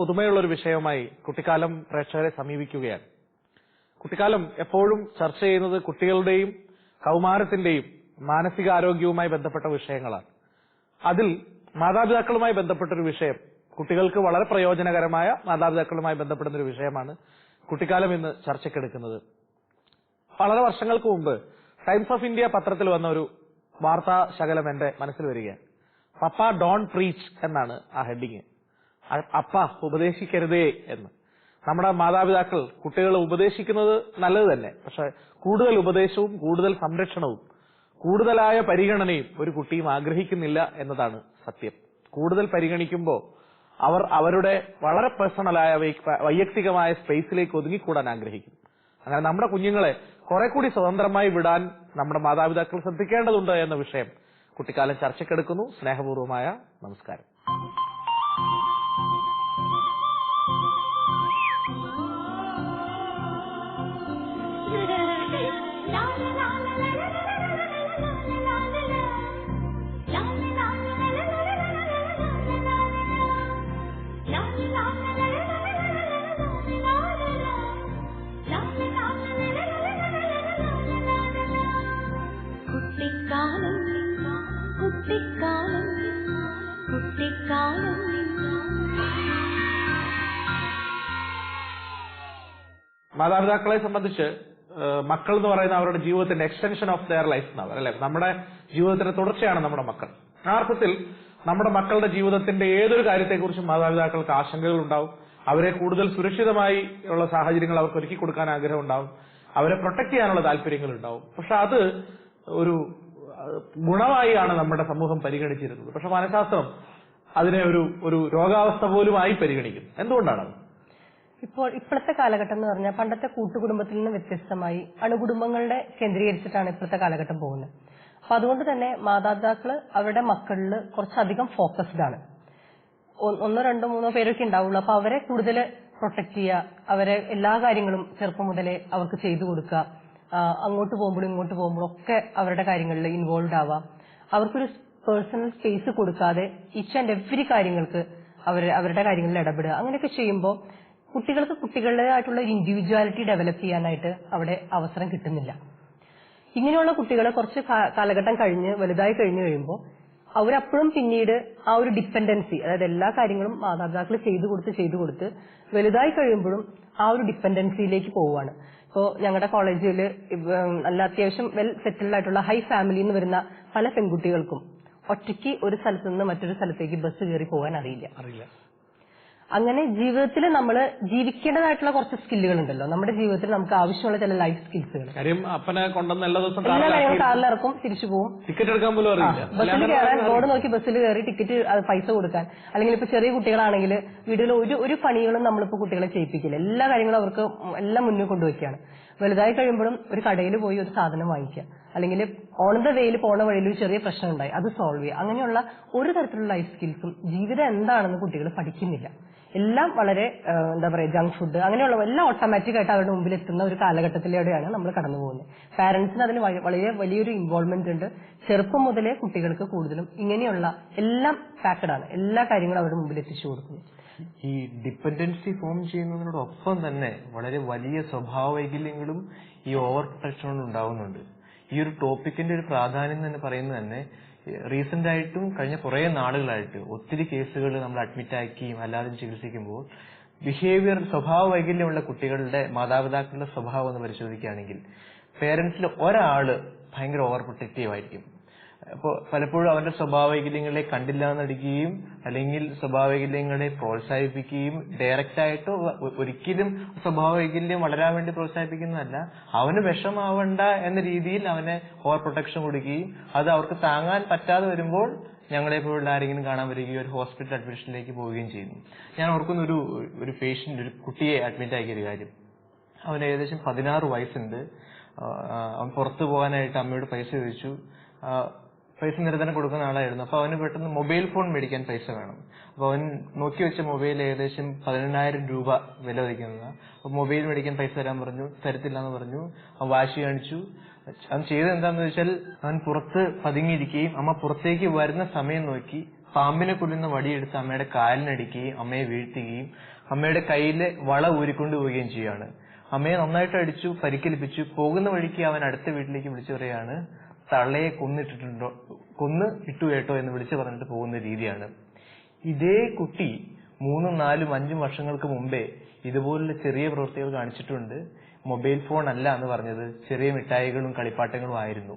പുതുമയുള്ള ഒരു വിഷയവുമായി കുട്ടിക്കാലം പ്രേക്ഷകരെ സമീപിക്കുകയാണ്. കുട്ടിക്കാലം എപ്പോഴും ചർച്ച ചെയ്യുന്നത് കുട്ടികളുടെയും കൗമാരത്തിന്റെയും മാനസികാരോഗ്യവുമായി ബന്ധപ്പെട്ട വിഷയങ്ങളാണ്. അതിൽ മാതാപിതാക്കളുമായി ബന്ധപ്പെട്ട ഒരു വിഷയം കുട്ടികൾക്ക് വളരെ പ്രയോജനകരമായ മാതാപിതാക്കളുമായി ബന്ധപ്പെടുന്ന ഒരു വിഷയമാണ് കുട്ടിക്കാലം ഇന്ന് ചർച്ചയ്ക്കെടുക്കുന്നത്. വളരെ വർഷങ്ങൾക്ക് മുമ്പ് ടൈംസ് ഓഫ് ഇന്ത്യ പത്രത്തിൽ വന്ന ഒരു വാർത്താ ശകലം എന്റെ മനസ്സിൽ വരികയാണ്. പപ്പ ഡോൺ പ്രീച്ച് എന്നാണ് ആ ഹെഡിങ്. അപ്പ ഉപദേശിക്കരുതേ എന്ന്. നമ്മുടെ മാതാപിതാക്കൾ കുട്ടികളെ ഉപദേശിക്കുന്നത് നല്ലത് തന്നെ. പക്ഷെ കൂടുതൽ ഉപദേശവും കൂടുതൽ സംരക്ഷണവും കൂടുതലായ പരിഗണനയും ഒരു കുട്ടിയും ആഗ്രഹിക്കുന്നില്ല എന്നതാണ് സത്യം. കൂടുതൽ പരിഗണിക്കുമ്പോൾ അവർ അവരുടെ വളരെ പേഴ്സണലായ വൈയക്തികമായ സ്പേസിലേക്ക് ഒതുങ്ങിക്കൂടാൻ ആഗ്രഹിക്കും. അങ്ങനെ നമ്മുടെ കുഞ്ഞുങ്ങളെ കുറെ കൂടി സ്വതന്ത്രമായി വിടാൻ നമ്മുടെ മാതാപിതാക്കൾ ശ്രദ്ധിക്കേണ്ടതുണ്ട് എന്ന വിഷയം കുട്ടിക്കാലം ചർച്ചയ്ക്കെടുക്കുന്നു. സ്നേഹപൂർവമായ നമസ്കാരം. മാതാപിതാക്കളെ സംബന്ധിച്ച് മക്കൾ എന്ന് പറയുന്ന അവരുടെ ജീവിതത്തിന്റെ എക്സ്റ്റൻഷൻ ഓഫ് ദെയർ ലൈഫ് എന്നാണ് അല്ലെ? നമ്മുടെ ജീവിതത്തിന്റെ തുടർച്ചയാണ് നമ്മുടെ മക്കൾ. ആ അർത്ഥത്തിൽ നമ്മുടെ മക്കളുടെ ജീവിതത്തിന്റെ ഏതൊരു കാര്യത്തെക്കുറിച്ചും മാതാപിതാക്കൾക്ക് ആശങ്കകൾ ഉണ്ടാവും. അവരെ കൂടുതൽ സുരക്ഷിതമായി ഉള്ള സാഹചര്യങ്ങൾ അവർക്ക് ഒരുക്കി കൊടുക്കാൻ ആഗ്രഹം ഉണ്ടാവും. അവരെ പ്രൊട്ടക്ട് ചെയ്യാനുള്ള താല്പര്യങ്ങൾ ഉണ്ടാവും. പക്ഷെ അത് ഒരു ഗുണമായി ഗുണമായിയാണ് നമ്മുടെ സമൂഹം പരിഗണിച്ചിരുന്നത്. പക്ഷെ മനഃശാസ്ത്രം അതിനെ ഒരു ഒരു രോഗാവസ്ഥ പോലുമായി പരിഗണിക്കുന്നു. എന്തുകൊണ്ടാണത്? ഇപ്പോൾ ഇപ്പോഴത്തെ കാലഘട്ടം എന്ന് പറഞ്ഞാൽ പണ്ടത്തെ കൂട്ടുകുടുംബത്തിൽ നിന്ന് വ്യത്യസ്തമായി അണുകുടുംബങ്ങളുടെ കേന്ദ്രീകരിച്ചിട്ടാണ് ഇപ്പോഴത്തെ കാലഘട്ടം പോകുന്നത്. അപ്പൊ അതുകൊണ്ട് തന്നെ മാതാപിതാക്കൾ അവരുടെ മക്കളിൽ കുറച്ചധികം ഫോക്കസ്ഡ് ആണ്. ഒന്നോ രണ്ടോ മൂന്നോ പേരൊക്കെ ഉണ്ടാവുള്ളൂ. അപ്പൊ അവരെ കൂടുതൽ പ്രൊട്ടക്ട് ചെയ്യുക അവരെ എല്ലാ കാര്യങ്ങളും ചെറുപ്പം മുതലേ അവർക്ക് ചെയ്തു കൊടുക്കുക അങ്ങോട്ട് പോകുമ്പോഴും ഇങ്ങോട്ട് പോകുമ്പോഴും ഒക്കെ അവരുടെ കാര്യങ്ങളിൽ ഇൻവോൾവ് ആവാം അവർക്കൊരു പേഴ്സണൽ സ്പേസ് കൊടുക്കാതെ ഈച്ച് ആൻഡ് എവറി കാര്യങ്ങൾക്ക് അവർ അവരുടെ കാര്യങ്ങളിൽ ഇടപെടുക. അങ്ങനെയൊക്കെ ചെയ്യുമ്പോൾ കുട്ടികൾക്ക് കുട്ടികളുടേതായിട്ടുള്ള ഒരു ഇൻഡിവിജ്വാലിറ്റി ഡെവലപ്പ് ചെയ്യാനായിട്ട് അവിടെ അവസരം കിട്ടുന്നില്ല. ഇങ്ങനെയുള്ള കുട്ടികളെ കുറച്ച് കാലഘട്ടം കഴിഞ്ഞ് വലുതായി കഴിഞ്ഞു കഴിയുമ്പോൾ അവരപ്പോഴും പിന്നീട് ആ ഒരു ഡിപ്പെൻഡൻസി അതായത് എല്ലാ കാര്യങ്ങളും മാതാപിതാക്കൾ ചെയ്തു കൊടുത്ത് ചെയ്തു കൊടുത്ത് വലുതായി കഴിയുമ്പോഴും ആ ഒരു ഡിപ്പെൻഡൻസിയിലേക്ക് പോവുകയാണ്. ഇപ്പോൾ ഞങ്ങളുടെ കോളേജിൽ നല്ല അത്യാവശ്യം വെൽ സെറ്റിൽഡ് ആയിട്ടുള്ള ഹൈ ഫാമിലി എന്ന് വരുന്ന പല പെൺകുട്ടികൾക്കും ഒറ്റയ്ക്ക് ഒരു സ്ഥലത്ത് നിന്ന് മറ്റൊരു സ്ഥലത്തേക്ക് ബസ് കയറി പോകാൻ അറിയില്ല. അങ്ങനെ ജീവിതത്തിൽ നമ്മൾ ജീവിക്കേണ്ടതായിട്ടുള്ള കുറച്ച് സ്കില്ലുകൾ ഉണ്ടല്ലോ. നമ്മുടെ ജീവിതത്തിൽ നമുക്ക് ആവശ്യമുള്ള ചില ലൈഫ് സ്കിൽസുകൾ കാര്യം അപ്പനെ കൊണ്ടുവന്ന് എല്ലാ ദിവസവും എല്ലാ കാര്യങ്ങളും കാറിലാക്കി കാറിലിറക്കും തിരിച്ചു പോകും ടിക്കറ്റ് എടുക്കാൻ പോലും ബസ്സിൽ കയറാൻ ബോർഡ് നോക്കി ബസ്സിൽ കയറി ടിക്കറ്റ് പൈസ കൊടുക്കാൻ. അല്ലെങ്കിൽ ഇപ്പൊ ചെറിയ കുട്ടികളാണെങ്കിൽ വീട്ടിൽ ഒരു ഒരു പണികളും നമ്മളിപ്പോ കുട്ടികളെ ചെയ്യിപ്പിക്കില്ല. എല്ലാ കാര്യങ്ങളും അവർക്ക് എല്ലാം മുന്നിൽ കൊണ്ടുവയ്ക്കുകയാണ്. വലുതായി കഴിയുമ്പോഴും ഒരു കടയിൽ പോയി ഒരു സാധനം വാങ്ങിക്കുക. അല്ലെങ്കിൽ ഓൺ ദ വേയിൽ പോണ വഴിയിൽ ഒരു ചെറിയ പ്രശ്നം ഉണ്ടായി അത് സോൾവ് ചെയ്യുക. അങ്ങനെയുള്ള ഒരു തരത്തിലുള്ള ലൈഫ് സ്കിൽസും ജീവിതം എന്താണെന്ന് കുട്ടികൾ പഠിക്കുന്നില്ല. എല്ലാം വളരെ എന്താ പറയുക ജങ്ക് ഫുഡ് അങ്ങനെയുള്ള എല്ലാം ഓട്ടോമാറ്റിക് ആയിട്ട് അവരുടെ മുമ്പിൽ എത്തുന്ന ഒരു കാലഘട്ടത്തിലൂടെയാണ് നമ്മൾ കടന്നു പോകുന്നത്. പാരന്റ്സിന് അതിന് വളരെ വലിയൊരു ഇൻവോൾവ്മെന്റ് ഉണ്ട്. ചെറുപ്പം മുതലേ കുട്ടികൾക്ക് കൂടുതലും ഇങ്ങനെയുള്ള എല്ലാം പാക്കഡ് ആണ്. എല്ലാ കാര്യങ്ങളും അവരുടെ മുമ്പിൽ എത്തിച്ചു കൊടുക്കുന്നു. ഈ ഡിപ്പെൻഡൻസി ഫോം ചെയ്യുന്നതിനോടൊപ്പം തന്നെ വളരെ വലിയ സ്വഭാവ വൈകല്യങ്ങളും ഈ ഓവർ പ്രൊട്ടക്ഷൻ ഉണ്ടാവുന്നുണ്ട് ഈ ഒരു ടോപ്പിക്കിന്റെ ഒരു പ്രാധാന്യം തന്നെ പറയുന്നത് തന്നെ റീസെന്റ് ആയിട്ടും കഴിഞ്ഞ കുറെ നാളുകളായിട്ട് ഒത്തിരി കേസുകൾ നമ്മൾ അഡ്മിറ്റ് ആക്കിയും അല്ലാതെ ചികിത്സിക്കുമ്പോൾ ബിഹേവിയർ സ്വഭാവ വൈകല്യമുള്ള കുട്ടികളുടെ മാതാപിതാക്കളുടെ സ്വഭാവം ഒന്ന് പരിശോധിക്കുകയാണെങ്കിൽ പേരൻസിൽ ഒരാൾ ഭയങ്കര ഓവർ പ്രൊട്ടക്റ്റീവ് ആയിരിക്കും. പലപ്പോഴും അവന്റെ സ്വഭാവവൈകല്യങ്ങളെ കണ്ടില്ലാന്നടിക്കുകയും അല്ലെങ്കിൽ സ്വഭാവവൈകല്യങ്ങളെ പ്രോത്സാഹിപ്പിക്കുകയും ഡയറക്റ്റ് ആയിട്ട് ഒ- ഒരിക്കലും സ്വഭാവവൈകല്യം വളരാൻ വേണ്ടി പ്രോത്സാഹിപ്പിക്കുന്നതല്ല. അവന് വിഷമാവണ്ട എന്ന രീതിയിൽ അവനെ ഹോർ പ്രൊട്ടക്ഷൻ കൊടുക്കുകയും അത് അവർക്ക് താങ്ങാൻ പറ്റാതെ വരുമ്പോൾ ഞങ്ങളെ പോലുള്ള ആരെങ്കിലും കാണാൻ വരികയും ഒരു ഹോസ്പിറ്റൽ അഡ്മിഷനിലേക്ക് പോവുകയും ചെയ്യുന്നു. ഞാൻ ഓർക്കുന്ന ഒരു ഒരു പേഷ്യന്റ് ഒരു കുട്ടിയെ അഡ്മിറ്റ് ആക്കിയ ഒരു കാര്യം. അവന് ഏകദേശം പതിനാറ് വയസ്സുണ്ട്. അവൻ പുറത്തു പോകാനായിട്ട് അമ്മയോട് പൈസ ചോദിച്ചു. പൈസ നിരന്തരം കൊടുക്കുന്ന ആളായിരുന്നു. അപ്പൊ അവന് പെട്ടെന്ന് മൊബൈൽ ഫോൺ മേടിക്കാൻ പൈസ വേണം. അപ്പൊ അവൻ നോക്കി വെച്ച മൊബൈൽ ഏകദേശം പതിനെണ്ണായിരം രൂപ വില വയ്ക്കുന്നത്. അപ്പൊ മൊബൈൽ മേടിക്കാൻ പൈസ തരാൻ പറഞ്ഞു. തരത്തില്ല എന്ന് പറഞ്ഞു. അവൻ വാശി കാണിച്ചു. അവൻ ചെയ്തത് എന്താണെന്ന് വെച്ചാൽ അവൻ പുറത്ത് പതുങ്ങിയിരിക്കുകയും അമ്മ പുറത്തേക്ക് വരുന്ന സമയം നോക്കി പാമ്പിനെ കൊല്ലുന്ന വടിയെടുത്ത് അമ്മയുടെ കാലിനടിക്കുകയും അമ്മയെ വീഴ്ത്തുകയും അമ്മയുടെ കയ്യിലെ വള ഊരിക്കൊണ്ടു പോവുകയും ചെയ്യുകയാണ്. അമ്മയെ നന്നായിട്ട് അടിച്ചു പരിക്കേൽപ്പിച്ചു. പോകുന്ന വഴിക്ക് അവൻ അടുത്ത വീട്ടിലേക്ക് വിളിച്ചു പറയാണ് തള്ളയെ കൊന്ന് ഇട്ടു കേട്ടോ എന്ന് വിളിച്ചു പറഞ്ഞിട്ട് പോകുന്ന രീതിയാണ്. ഇതേ കുട്ടി മൂന്നും നാലും അഞ്ചും വർഷങ്ങൾക്ക് മുമ്പേ ഇതുപോലുള്ള ചെറിയ പ്രവൃത്തികൾ കാണിച്ചിട്ടുണ്ട്. മൊബൈൽ ഫോൺ അല്ല എന്ന് പറഞ്ഞത്. ചെറിയ മിഠായികളും കളിപ്പാട്ടങ്ങളും ആയിരുന്നു.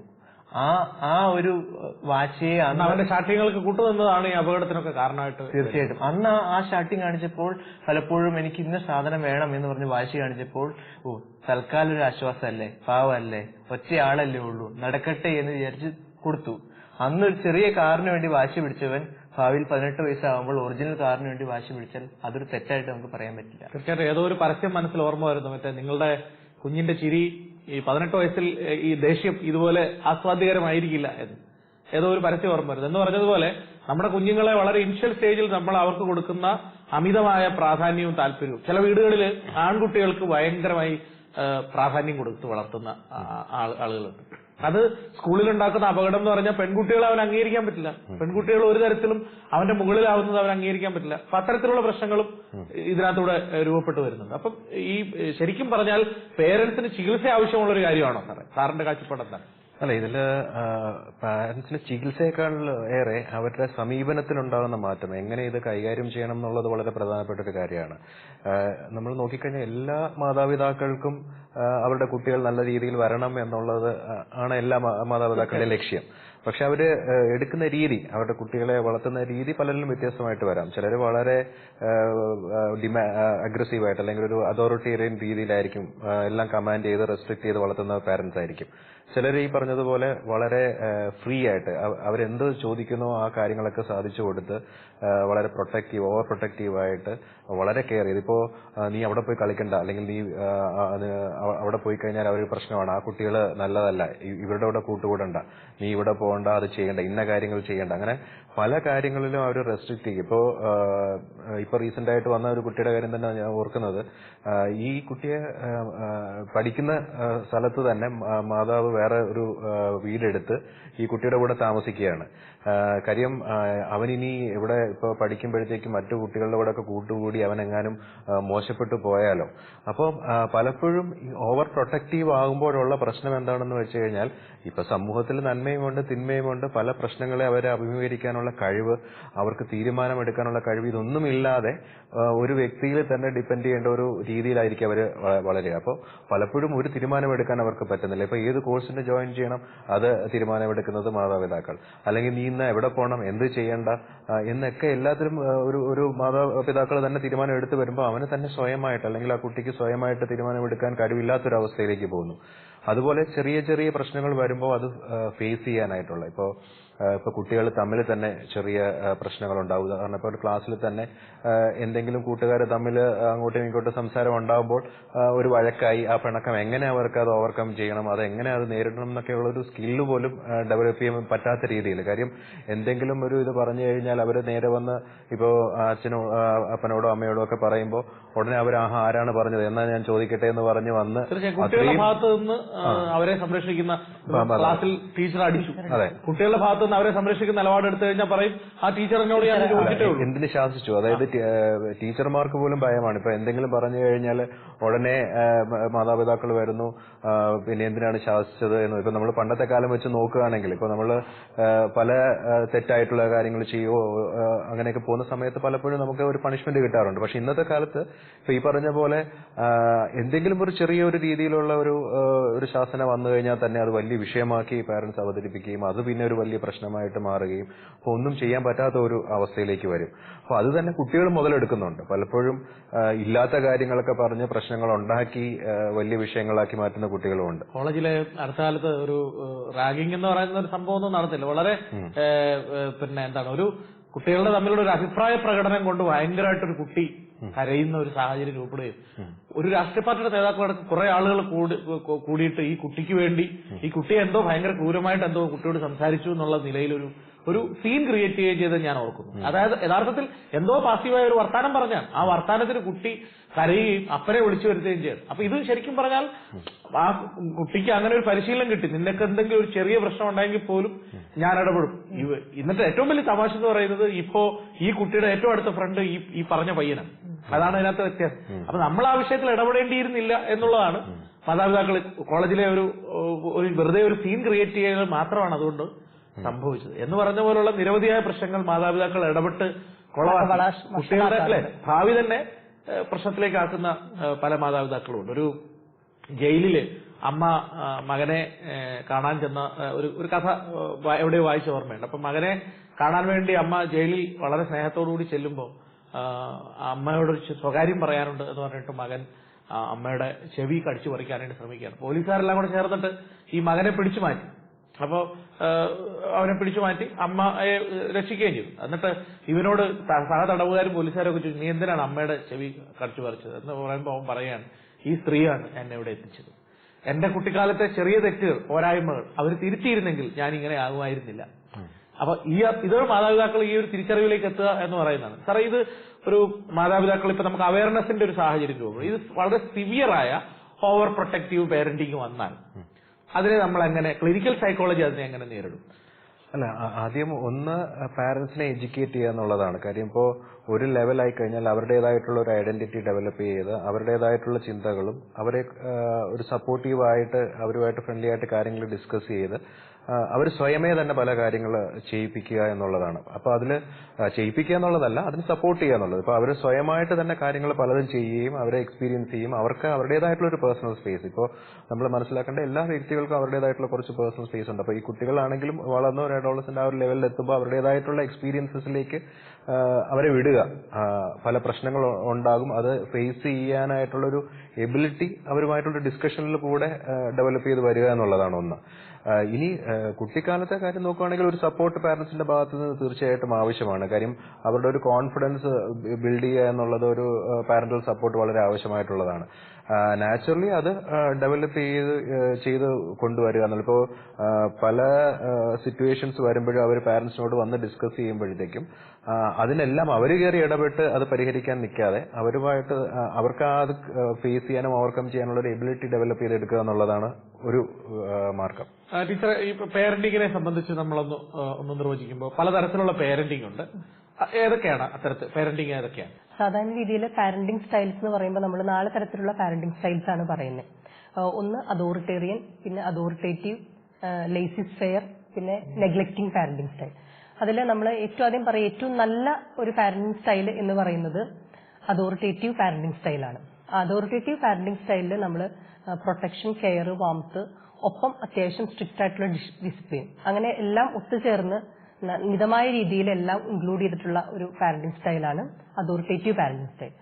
ആ ആ ഒരു വാശിയെ അന്ന് അവന്റെ ഷാട്ടിങ്ങൾക്ക് കൂട്ടുനിന്നതാണ് ഈ അപകടത്തിനൊക്കെ കാരണമായിട്ട് തീർച്ചയായിട്ടും. അന്ന് ആ- ഷാട്ടിങ് കാണിച്ചപ്പോൾ പലപ്പോഴും എനിക്ക് ഇന്ന സാധനം വേണം എന്ന് പറഞ്ഞ് വാശി കാണിച്ചപ്പോൾ ഓ തൽക്കാലം ഒരു ആശ്വാസമല്ലേ? പാവമല്ലേ? ഒറ്റയാളല്ലേ ഉള്ളൂ. നടക്കട്ടെ എന്ന് വിചാരിച്ച് കൊടുത്തു. അന്ന് ഒരു ചെറിയ കാറിന് വേണ്ടി വാശി പിടിച്ചവൻ ഭാവിയിൽ പതിനെട്ട് വയസ്സാകുമ്പോൾ ഒറിജിനൽ കാറിന് വേണ്ടി വാശി പിടിച്ചാൽ അതൊരു തെറ്റായിട്ട് നമുക്ക് പറയാൻ പറ്റില്ല. തീർച്ചയായിട്ടും. ഏതോ ഒരു പരസ്യം മനസ്സിൽ ഓർമ്മ വരുന്നു. മറ്റേ നിങ്ങളുടെ കുഞ്ഞിന്റെ ചിരി ഈ പതിനെട്ട് വയസ്സിൽ ഈ ദേഷ്യം ഇതുപോലെ ആസ്വാദ്യകരമായിരിക്കില്ല എന്ന്. ഏതോ ഒരു പരസ്യം ഓർമ്മ വരുന്നത് എന്ന് പറഞ്ഞതുപോലെ നമ്മുടെ കുഞ്ഞുങ്ങളെ വളരെ ഇനിഷ്യൽ സ്റ്റേജിൽ നമ്മൾ അവർക്ക് കൊടുക്കുന്ന അമിതമായ പ്രാധാന്യവും താല്പര്യവും. ചില വീടുകളിൽ ആൺകുട്ടികൾക്ക് ഭയങ്കരമായി പ്രാധാന്യം കൊടുത്ത് വളർത്തുന്ന ആളുകളുണ്ട്. അത് സ്കൂളിൽ ഉണ്ടാക്കുന്ന അപകടം എന്ന് പറഞ്ഞാൽ പെൺകുട്ടികളെ അവൻ അംഗീകരിക്കാൻ പറ്റില്ല. പെൺകുട്ടികൾ ഒരു തരത്തിലും അവന്റെ മുകളിലാവുന്നത് അവൻ അംഗീകരിക്കാൻ പറ്റില്ല. അപ്പൊ അത്തരത്തിലുള്ള പ്രശ്നങ്ങളും ഇതിനകത്തൂടെ രൂപപ്പെട്ടു വരുന്നുണ്ട്. അപ്പം ഈ ശരിക്കും പറഞ്ഞാൽ പേരൻസിന് ചികിത്സ ആവശ്യമുള്ള ഒരു കാര്യമാണോ സാറേ? സാറിന്റെ കാഴ്ചപ്പാട് എന്താണ് അല്ല ഇതിൽ പാരന്റ്സിന് ചികിത്സയേക്കാൾ ഏറെ അവരുടെ സമീപനത്തിലുണ്ടാകുന്ന മാറ്റം എങ്ങനെ ഇത് കൈകാര്യം ചെയ്യണം എന്നുള്ളത് വളരെ പ്രധാനപ്പെട്ട ഒരു കാര്യമാണ്. നമ്മൾ നോക്കിക്കഴിഞ്ഞാൽ എല്ലാ മാതാപിതാക്കൾക്കും അവരുടെ കുട്ടികൾ നല്ല രീതിയിൽ വരണം എന്നുള്ളത് ആണ് എല്ലാ മാതാപിതാക്കളുടെ ലക്ഷ്യം. പക്ഷെ അവർ എടുക്കുന്ന രീതി അവരുടെ കുട്ടികളെ വളർത്തുന്ന രീതി പലരിലും വ്യത്യസ്തമായിട്ട് വരാം. ചിലർ വളരെ അഗ്രസീവായിട്ട് അല്ലെങ്കിൽ ഒരു അതോറിറ്റേറിയൻ രീതിയിലായിരിക്കും എല്ലാം കമാൻഡ് ചെയ്ത് റെസ്ട്രിക്ട് ചെയ്ത് വളർത്തുന്ന പാരന്റ്സ് ആയിരിക്കും. ചിലർ ഈ പറഞ്ഞതുപോലെ വളരെ ഫ്രീ ആയിട്ട് അവ- അവരെന്ത് ചോദിക്കുന്നോ ആ കാര്യങ്ങളൊക്കെ സാധിച്ചു കൊടുത്ത് വളരെ പ്രൊട്ടക്റ്റീവ് ഓവർ പ്രൊട്ടക്റ്റീവ് ആയിട്ട് വളരെ കെയർ ചെയ്ത്. ഇപ്പോ നീ അവിടെ പോയി കളിക്കണ്ട അല്ലെങ്കിൽ നീ അവിടെ പോയി കഴിഞ്ഞാൽ അവർ പ്രശ്നമാണ് ആ കുട്ടികൾ നല്ലതല്ല ഇവരുടെ കൂടെ കൂട്ടുകൂടണ്ട നീ ഇവിടെ പോകണ്ട അത് ചെയ്യണ്ട ഇന്ന കാര്യങ്ങൾ ചെയ്യണ്ട. അങ്ങനെ പല കാര്യങ്ങളിലും അവർ റെസ്ട്രിക്ട് ചെയ്യും. ഇപ്പോ ഇപ്പോൾ ഇപ്പൊ റീസെന്റ് ആയിട്ട് വന്ന ഒരു കുട്ടിയുടെ കാര്യം തന്നെ ഞാൻ ഓർക്കുന്നത് ഈ കുട്ടിയെ പഠിക്കുന്ന സ്ഥലത്ത് തന്നെ മാതാവ് വേറെ ഒരു വീടെടുത്ത് ഈ കുട്ടിയുടെ കൂടെ താമസിക്കുകയാണ്. കാര്യം അവനിനി ഇവിടെ ഇപ്പൊ പഠിക്കുമ്പോഴത്തേക്കും മറ്റു കുട്ടികളുടെ കൂടെ ഒക്കെ കൂട്ടുകൂടി അവനെങ്ങാനും എങ്ങാനും മോശപ്പെട്ടു പോയാലോ? അപ്പോൾ പലപ്പോഴും ഓവർ പ്രൊട്ടക്റ്റീവ് ആകുമ്പോഴുള്ള പ്രശ്നം എന്താണെന്ന് വെച്ച് കഴിഞ്ഞാൽ ഇപ്പൊ സമൂഹത്തിൽ നന്മയുമുണ്ട് തിന്മയുമുണ്ട് പല പ്രശ്നങ്ങളെ അവരെ അഭിമുഖീകരിക്കാനുള്ള കഴിവ് അവർക്ക് തീരുമാനമെടുക്കാനുള്ള കഴിവ് ഇതൊന്നും ഇല്ലാതെ ഒരു വ്യക്തിയിൽ തന്നെ ഡിപ്പെൻഡ് ചെയ്യേണ്ട ഒരു രീതിയിലായിരിക്കും അവർ വളരെ അപ്പോൾ പലപ്പോഴും ഒരു തീരുമാനമെടുക്കാൻ അവർക്ക് പറ്റുന്നില്ല. ഇപ്പൊ ഏത് കോഴ്സിന് ജോയിൻ ചെയ്യണം അത് തീരുമാനമെടുക്കുന്നത് മാതാപിതാക്കൾ. അല്ലെങ്കിൽ നീ ഇന്ന് എവിടെ പോകണം എന്ത് ചെയ്യണ്ട എന്നൊക്കെ എല്ലാത്തിലും ഒരു ഒരു മാതാപിതാക്കൾ തന്നെ തീരുമാനം എടുത്തു വരുമ്പോൾ അവന് തന്നെ സ്വയമായിട്ട് അല്ലെങ്കിൽ ആ കുട്ടിക്ക് സ്വയമായിട്ട് തീരുമാനമെടുക്കാൻ കഴിവില്ലാത്തൊരവസ്ഥയിലേക്ക് പോകുന്നു. അതുപോലെ ചെറിയ ചെറിയ പ്രശ്നങ്ങൾ വരുമ്പോൾ അത് ഫേസ് ചെയ്യാനായിട്ടുള്ള. ഇപ്പോൾ ഇപ്പൊ കുട്ടികൾ തമ്മിൽ തന്നെ ചെറിയ പ്രശ്നങ്ങൾ ഉണ്ടാവും കാരണം ഇപ്പോൾ ഒരു ക്ലാസ്സിൽ തന്നെ എന്തെങ്കിലും കൂട്ടുകാർ തമ്മിൽ അങ്ങോട്ടും ഇങ്ങോട്ടും സംസാരം ഉണ്ടാകുമ്പോൾ ഒരു വഴക്കായി ആ പിണക്കം എങ്ങനെ അവർക്ക് അത് ഓവർകം ചെയ്യണം അത് എങ്ങനെ അത് നേരിടണം എന്നൊക്കെയുള്ള ഒരു സ്കില്ല് പോലും ഡെവലപ്പ് ചെയ്യാൻ പറ്റാത്ത രീതിയിൽ. കാര്യം എന്തെങ്കിലും ഒരു ഇത് പറഞ്ഞു കഴിഞ്ഞാൽ അവർ നേരെ വന്ന് ഇപ്പോൾ അച്ഛനോ അപ്പനോടോ അമ്മയോടോ ഒക്കെ പറയുമ്പോൾ ഉടനെ അവർ ആഹാ ആരാണ് പറഞ്ഞത്? എന്നാ ഞാൻ ചോദിക്കട്ടെ എന്ന് പറഞ്ഞ് വന്ന് തീർച്ചയായും കുട്ടികളുടെ ഭാഗത്ത് നിന്ന് അവരെ സംരക്ഷിക്കുന്ന ക്ലാസ്സിൽ ടീച്ചർ അടിച്ചു. അതെ. കുട്ടികളുടെ ഭാഗത്ത് നിന്ന് അവരെ സംരക്ഷിക്കുന്ന നിലപാട് എടുത്തു കഴിഞ്ഞാൽ പറയും ആ ടീച്ചറിനോട് ഞാൻ ചോദിച്ചിട്ടേ ഉള്ളൂ. എന്തിന് ശാസിച്ചു? അതായത് ടീച്ചർമാർക്ക് പോലും ഭയമാണ്. ഇപ്പൊ എന്തെങ്കിലും പറഞ്ഞു കഴിഞ്ഞാൽ ഉടനെ മാതാപിതാക്കൾ വരുന്നു പിന്നെ എന്തിനാണ് ശാസിച്ചത് എന്ന്. ഇപ്പൊ നമ്മൾ പണ്ടത്തെ കാലം വെച്ച് നോക്കുകയാണെങ്കിൽ ഇപ്പൊ നമ്മൾ പല തെറ്റായിട്ടുള്ള കാര്യങ്ങൾ ചെയ്യുവോ ഏഹ് അങ്ങനെയൊക്കെ പോകുന്ന സമയത്ത് പലപ്പോഴും നമുക്ക് ഒരു പണിഷ്മെന്റ് കിട്ടാറുണ്ട്. പക്ഷെ ഇന്നത്തെ കാലത്ത് ഇപ്പൊ ഈ പറഞ്ഞ പോലെ എന്തെങ്കിലും ഒരു ചെറിയൊരു രീതിയിലുള്ള ഒരു ഒരു ശാസന വന്നു കഴിഞ്ഞാൽ തന്നെ അത് വലിയ വിഷയമാക്കി പാരന്റ്സ് അവതരിപ്പിക്കുകയും അത് പിന്നെ ഒരു വലിയ പ്രശ്നമായിട്ട് മാറുകയും അപ്പൊ ഒന്നും ചെയ്യാൻ പറ്റാത്ത ഒരു അവസ്ഥയിലേക്ക് വരും. അപ്പൊ അത് തന്നെ കുട്ടികൾ മുതലെടുക്കുന്നുണ്ട്. പലപ്പോഴും ഇല്ലാത്ത കാര്യങ്ങളൊക്കെ പറഞ്ഞ് പ്രശ്നങ്ങൾ ഉണ്ടാക്കി വലിയ വിഷയങ്ങളാക്കി മാറ്റുന്ന കുട്ടികളുമുണ്ട് കോളേജിലെ അടുത്ത കാലത്ത് ഒരു റാഗിംഗ് എന്ന് പറയുന്ന ഒരു സംഭവം ഒന്നും നടത്തില്ല. വളരെ പിന്നെ എന്താണ് ഒരു കുട്ടികളുടെ തമ്മിലുള്ള ഒരു അഭിപ്രായ പ്രകടനം കൊണ്ട് ഭയങ്കരമായിട്ട് ഒരു കുട്ടി കരയുന്ന ഒരു സാഹചര്യം രൂപപ്പെടുകയും ഒരു രാഷ്ട്രീയ പാർട്ടിയുടെ നേതാക്കളടക്കം കുറെ ആളുകൾ കൂടി കൂടിയിട്ട് ഈ കുട്ടിക്ക് വേണ്ടി ഈ കുട്ടിയെ എന്തോ ഭയങ്കര ക്രൂരമായിട്ട് എന്തോ കുട്ടിയോട് സംസാരിച്ചു എന്നുള്ള നിലയിലൊരു ഒരു സീൻ ക്രിയേറ്റ് ചെയ്തത് ഞാൻ ഓർക്കുന്നു. അതായത് യഥാർത്ഥത്തിൽ എന്തോ പാസീവായ ഒരു വർത്താനം പറഞ്ഞാണ്. ആ വർത്താനത്തിന് കുട്ടി കരയുകയും അപ്പനെ വിളിച്ചു വരുത്തുകയും ചെയ്തു. അപ്പൊ ഇത് ശരിക്കും പറഞ്ഞാൽ ആ കുട്ടിക്ക് അങ്ങനെ ഒരു പരിശീലനം കിട്ടി. നിനക്ക് എന്തെങ്കിലും ഒരു ചെറിയ പ്രശ്നം ഉണ്ടെങ്കിൽ പോലും ഞാൻ ഇടപെടും. ഇന്നത്തെ ഏറ്റവും വലിയ തമാശ എന്ന് പറയുന്നത് ഇപ്പോ ഈ കുട്ടിയുടെ ഏറ്റവും അടുത്ത ഫ്രണ്ട് ഈ ഈ പറഞ്ഞ പയ്യനാണ്. അതാണ് അതിനകത്ത് വ്യത്യാസം. അപ്പൊ നമ്മൾ ആ വിഷയത്തിൽ ഇടപെടേണ്ടിയിരുന്നില്ല എന്നുള്ളതാണ്. മാതാപിതാക്കൾ കോളേജിലെ ഒരു ഒരു വെറുതെ ഒരു സീൻ ക്രിയേറ്റ് ചെയ്യുന്നത് മാത്രമാണ്. അതുകൊണ്ട് സംഭവിച്ചത്. എന്ന് പറഞ്ഞ പോലുള്ള നിരവധിയായ പ്രശ്നങ്ങൾ മാതാപിതാക്കൾ ഇടപെട്ട് കൊളവാക്കി. കുട്ടികളുടെ അല്ലെ ഭാവി തന്നെ പ്രശ്നത്തിലേക്ക് ആക്കുന്ന പല മാതാപിതാക്കളും ഉണ്ട് ഒരു ജയിലിൽ അമ്മ മകനെ കാണാൻ ചെന്ന ഒരു ഒരു കഥ എവിടെയോ വായിച്ച ഓർമ്മയുണ്ട്. അപ്പൊ മകനെ കാണാൻ വേണ്ടി അമ്മ ജയിലിൽ വളരെ സ്നേഹത്തോടുകൂടി ചെല്ലുമ്പോൾ അമ്മയോട് സ്വകാര്യം പറയാനുണ്ട് എന്ന് പറഞ്ഞിട്ട് മകൻ അമ്മയുടെ ചെവി കടിച്ചു പറിക്കാനായിട്ട് ശ്രമിക്കുകയാണ്. പോലീസുകാരെല്ലാം കൂടെ ചേർന്നിട്ട് ഈ മകനെ പിടിച്ചു മാറ്റി. അപ്പോ അവനെ പിടിച്ചു മാറ്റി അമ്മയെ രക്ഷിക്കുകയും ചെയ്തു. എന്നിട്ട് ഇവനോട് സഹ തടവുകാരും പോലീസുകാരൊക്കെ ചോദിച്ചു നീ എന്തിനാണ് അമ്മയുടെ ചെവി കടിച്ചു പറിച്ചത്? എന്ന് പറയുമ്പോൾ അവൻ പറയാണ് ഈ സ്ത്രീയാണ് എന്നെ ഇവിടെ എത്തിച്ചത്. എന്റെ കുട്ടിക്കാലത്തെ ചെറിയ തെറ്റുകൾ പോരായ്മകൾ അവർ തിരുത്തിയിരുന്നെങ്കിൽ ഞാൻ ഇങ്ങനെ ആകുമായിരുന്നില്ല അപ്പൊ ഈ ഇത് മാതാപിതാക്കൾ ഈ ഒരു തിരിച്ചറിവിലേക്ക് എത്തുക എന്ന് പറയുന്നതാണ്. സാറേ ഇത് ഒരു മാതാപിതാക്കൾ ഇപ്പൊ നമുക്ക് അവയർനെസിന്റെ ഒരു സാഹചര്യം രൂപപ്പെടും. ഇത് വളരെ സിവിയറായ ഓവർ പ്രൊട്ടക്റ്റീവ് പേരന്റിങ് വന്നാൽ. അതിനെ നമ്മൾ എങ്ങനെ ക്ലിനിക്കൽ സൈക്കോളജി അതിനെ എങ്ങനെ നേരിടും? അല്ല ആദ്യം ഒന്ന് പാരന്റ്സിനെ എഡ്യൂക്കേറ്റ് ചെയ്യുക എന്നുള്ളതാണ്. കാര്യം ഇപ്പോൾ ഒരു ലെവലായി കഴിഞ്ഞാൽ അവരുടേതായിട്ടുള്ള ഒരു ഐഡന്റിറ്റി ഡെവലപ്പ് ചെയ്ത് അവരുടേതായിട്ടുള്ള ചിന്തകളും അവരെ ഒരു സപ്പോർട്ടീവായിട്ട് അവരുമായിട്ട് ഫ്രണ്ട്ലി ആയിട്ട് കാര്യങ്ങൾ ഡിസ്കസ് ചെയ്ത് അവർ സ്വയമേ തന്നെ പല കാര്യങ്ങൾ ചെയ്യിപ്പിക്കുക എന്നുള്ളതാണ്. അപ്പൊ അതിൽ ചെയ്യിപ്പിക്കുക എന്നുള്ളതല്ല അതിന് സപ്പോർട്ട് ചെയ്യുക എന്നുള്ളത്. ഇപ്പൊ അവർ സ്വയമായിട്ട് തന്നെ കാര്യങ്ങൾ പലതും ചെയ്യുകയും അവരെ എക്സ്പീരിയൻസ് ചെയ്യും. അവർക്ക് അവരുടേതായിട്ടുള്ള ഒരു പേഴ്സണൽ സ്പേസ് ഇപ്പോൾ നമ്മൾ മനസ്സിലാക്കേണ്ട എല്ലാ വ്യക്തികൾക്കും അവരുടേതായിട്ടുള്ള കുറച്ച് പേഴ്സണൽ സ്പേസ് ഉണ്ട്. അപ്പൊ ഈ കുട്ടികളാണെങ്കിലും വളർന്ന ഒരു ആ ഒരു ലെവലിൽ എത്തുമ്പോൾ അവരുടേതായിട്ടുള്ള എക്സ്പീരിയൻസസിലേക്ക് അവരെ വിടുക. പല പ്രശ്നങ്ങൾ ഉണ്ടാകും. അത് ഫേസ് ചെയ്യാനായിട്ടുള്ള ഒരു എബിലിറ്റി അവരുമായിട്ടുള്ള ഡിസ്കഷനിൽ കൂടെ ഡെവലപ്പ് ചെയ്ത് വരിക എന്നുള്ളതാണ് ഒന്ന്. ഇനി കുട്ടിക്കാലത്തെ കാര്യം നോക്കുകയാണെങ്കിൽ ഒരു സപ്പോർട്ട് പാരന്റ്സിന്റെ ഭാഗത്ത് നിന്ന് തീർച്ചയായിട്ടും ആവശ്യമാണ്. കാര്യം അവരുടെ ഒരു കോൺഫിഡൻസ് ബിൽഡ് ചെയ്യുക എന്നുള്ളത് ഒരു പാരന്റൽ സപ്പോർട്ട് വളരെ ആവശ്യമായിട്ടുള്ളതാണ്. നാച്ചുറലി അത് ഡെവലപ്പ് ചെയ്ത് ചെയ്ത് കൊണ്ടുവരിക എന്നുള്ള ഇപ്പോൾ പല സിറ്റുവേഷൻസ് വരുമ്പോഴും അവർ പാരന്റ്സിനോട് വന്ന് ഡിസ്കസ് ചെയ്യുമ്പോഴത്തേക്കും അതിനെല്ലാം അവർ കയറി ഇടപെട്ട് അത് പരിഹരിക്കാൻ നിൽക്കാതെ അവരുമായിട്ട് അവർക്ക് അത് ഫേസ് ചെയ്യാനും ഓവർകം ചെയ്യാനുള്ള ഒരു എബിലിറ്റി ഡെവലപ്പ് ചെയ്തെടുക്കുക എന്നുള്ളതാണ് ഒരു മാർഗം. ടീച്ചർ ഈ പേരന്റിങ്ങിനെ സംബന്ധിച്ച് നമ്മളൊന്ന് ഒന്ന് നിർവചിക്കുമ്പോൾ പലതരത്തിലുള്ള പേരന്റിംഗ് ഉണ്ട്. ഏതൊക്കെയാണ് അത്തരത്തിൽ പാരന്റിങ് ഏതൊക്കെയാണ്? സാധാരണ രീതിയിൽ പാരന്റിങ് സ്റ്റൈൽസ് എന്ന് പറയുമ്പോൾ നമ്മൾ നാല് തരത്തിലുള്ള പാരന്റിങ് സ്റ്റൈൽസ് ആണ് പറയുന്നത് ഒന്ന് അതോറിറ്റേറിയൻ പിന്നെ അതോറിറ്റേറ്റീവ് ലേസി ഫെയർ പിന്നെ നെഗ്ലക്റ്റിംഗ് പാരന്റിങ് സ്റ്റൈൽ അതിൽ നമ്മൾ ഏറ്റവും ആദ്യം പറയും ഏറ്റവും നല്ല ഒരു പാരന്റിങ് സ്റ്റൈൽ എന്ന് പറയുന്നത് അതോറിറ്റേറ്റീവ് പാരന്റിങ് സ്റ്റൈലാണ് അതോറിറ്റേറ്റീവ് പാരന്റിങ് സ്റ്റൈലിൽ നമ്മൾ പ്രൊട്ടക്ഷൻ കെയർ വാംത്ത് ഒപ്പം അത്യാവശ്യം സ്ട്രിക്റ്റ് ആയിട്ടുള്ള ഡിസിപ്ലിൻ അങ്ങനെ എല്ലാം ഒത്തുചേർന്ന് മിതമായ രീതിയിൽ എല്ലാം ഇൻക്ലൂഡ് ചെയ്തിട്ടുള്ള ഒരു പാരന്റിങ് സ്റ്റൈലാണ് authoritative parenting style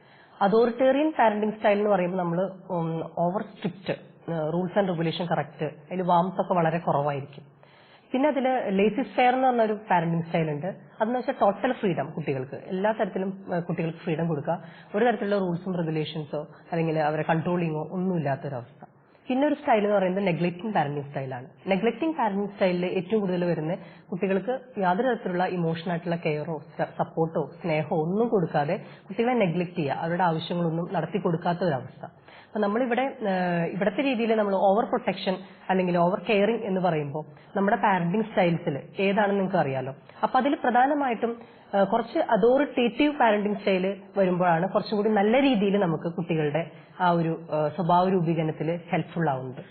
authoritarian parenting style എന്ന് പറയുമ്പോൾ നമ്മൾ over strict rules and regulation correct അതിൽ വാംസ് ഒക്കെ വളരെ കുറവായിരിക്കും. പിന്നെ അതിൽ ലേസി ഫെയർ എന്ന് പറഞ്ഞ ഒരു പാരന്റിംഗ് സ്റ്റൈൽ ഉണ്ട്. അതെന്ന് വെച്ചാൽ ടോട്ടൽ ഫ്രീഡം കുട്ടികൾക്ക്. എല്ലാ തരത്തിലും കുട്ടികൾക്ക് ഫ്രീഡം കൊടുക്കുക. ഒരു തരത്തിലുള്ള റൂൾസും റെഗുലേഷൻസോ അല്ലെങ്കിൽ അവരെ കൺട്രോളിങ്ങോ ഒന്നും ഇല്ലാത്തൊരവസ്ഥ പിന്നെ ഒരു സ്റ്റൈൽ എന്ന് പറയുന്നത് നെഗ്ലക്റ്റിംഗ് പാരന്റിംഗ് സ്റ്റൈലാണ് നെഗ്ലക്റ്റിംഗ് പാരന്റിംഗ് സ്റ്റൈലിൽ ഏറ്റവും കൂടുതൽ വരുന്നത് കുട്ടികൾക്ക് യാതൊരു തരത്തിലുള്ള ഇമോഷണൽ ആയിട്ടുള്ള കെയറോ സപ്പോർട്ടോ സ്നേഹമോ ഒന്നും കൊടുക്കാതെ കുട്ടികളെ നെഗ്ലക്ട് ചെയ്യുക. അവരുടെ ആവശ്യങ്ങളൊന്നും നടത്തി കൊടുക്കാത്ത ഒരു അവസ്ഥ അപ്പൊ നമ്മളിവിടെ ഇവിടുത്തെ രീതിയിൽ നമ്മൾ ഓവർ പ്രൊട്ടക്ഷൻ അല്ലെങ്കിൽ ഓവർ കെയറിംഗ് എന്ന് പറയുമ്പോൾ നമ്മുടെ പാരന്റിംഗ് സ്റ്റൈൽസിൽ ഏതാണെന്ന് നിങ്ങൾക്ക് അറിയാലോ. അപ്പൊ അതിൽ പ്രധാനമായിട്ടും കുറച്ച് അതോറിറ്റേറ്റീവ് പാരന്റിംഗ് സ്റ്റൈൽ വരുമ്പോഴാണ് കുറച്ചും കൂടി നല്ല രീതിയിൽ നമുക്ക് കുട്ടികളുടെ ആ ഒരു സ്വഭാവ രൂപീകരണത്തിൽ ഹെൽപ്ഫുൾ ആവുന്നത്.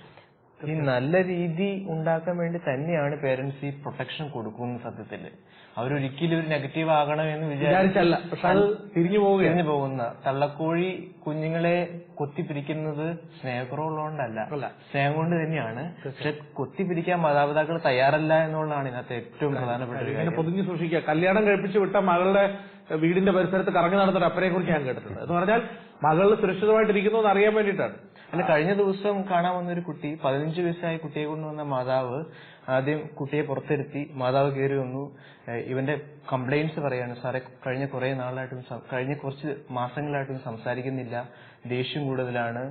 ഈ നല്ല രീതി ഉണ്ടാക്കാൻ വേണ്ടി തന്നെയാണ് പേരൻസ് ഈ പ്രൊട്ടക്ഷൻ കൊടുക്കുന്നത് സത്യത്തിൽ അവരൊരിക്കലും ഒരു നെഗറ്റീവ് ആകണം എന്ന് വിചാരിച്ചല്ല. പക്ഷെ അത് തിരിഞ്ഞു പോകുക തിരിഞ്ഞു പോകുന്ന തള്ളക്കോഴി കുഞ്ഞുങ്ങളെ കൊത്തിപ്പിടിക്കുന്നത് സ്നേഹക്കുറവുള്ളതുകൊണ്ടല്ല. സ്നേഹം കൊണ്ട് തന്നെയാണ്. പക്ഷെ കൊത്തിപ്പിടിക്കാൻ മാതാപിതാക്കൾ തയ്യാറല്ല എന്നുള്ളതാണ് ഇതിനകത്ത് ഏറ്റവും പ്രധാനപ്പെട്ട ഒരു കാര്യം. പൊതിഞ്ഞു സൂക്ഷിക്കുക. കല്യാണം കഴിപ്പിച്ച് വിട്ട മകളുടെ വീടിന്റെ പരിസരത്ത് കറങ്ങി നടന്ന ഒരു അപ്പനെ കുറിച്ച് ഞാൻ കേട്ടിട്ടുണ്ട്. എന്ന് പറഞ്ഞാൽ മകൾ സുരക്ഷിതമായിട്ടിരിക്കുന്നു എന്ന് അറിയാൻ വേണ്ടിയിട്ടാണ്. അല്ല കഴിഞ്ഞ ദിവസം കാണാൻ വന്ന ഒരു കുട്ടി പതിനഞ്ച് വയസ്സായ കുട്ടിയെ കൊണ്ടുവന്ന മാതാവ് ആദ്യം കുട്ടിയെ പുറത്തിരുത്തി മാതാവ് കയറി വന്നു. ഇവന്റെ കംപ്ലൈന്റ്സ് പറയാണ് സാറേ കഴിഞ്ഞ കുറെ നാളായിട്ടും കഴിഞ്ഞ കുറച്ച് മാസങ്ങളായിട്ടും സംസാരിക്കുന്നില്ല ദേഷ്യം കൂടുതലാണ്.